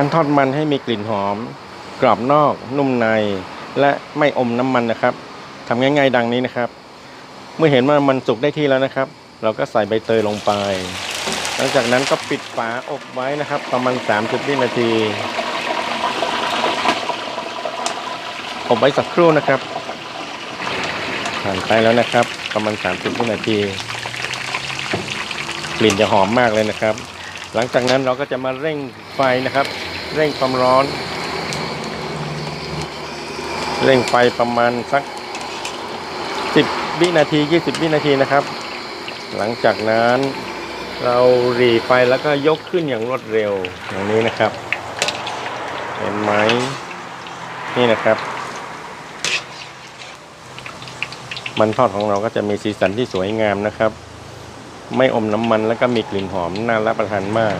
การทอดมันให้มีกลิ่นหอม กรอบนอกนุ่มใน และไม่อมน้ำมันนะครับทำง่าย ๆ ดังนี้นะครับ เมื่อเห็นว่ามันสุกได้ที่แล้วนะครับ เราก็ใส่ใบเตยลงไป หลังจากนั้นก็ปิดฝาอบไว้นะครับ ประมาณ30วินาทีอบไว้สักครู่นะครับ ผ่านไปแล้วนะครับ ประมาณ30วินาที กลิ่นจะหอมมากเลยนะครับ หลังจากนั้นเราก็จะมาเร่งไฟนะครับ เร่งความร้อน เร่งไฟประมาณสัก 10 วินาที 20 วินาทีนะครับ หลังจากนั้นเราหรีไฟแล้วก็ยกขึ้นอย่างรวดเร็วอย่างนี้นะครับ เห็นไหมนี่นะครับ มันทอดของเราก็จะมีสีสันที่สวยงามนะครับ ไม่อมน้ำมันแล้วก็มีกลิ่นหอมน่ารับประทานมาก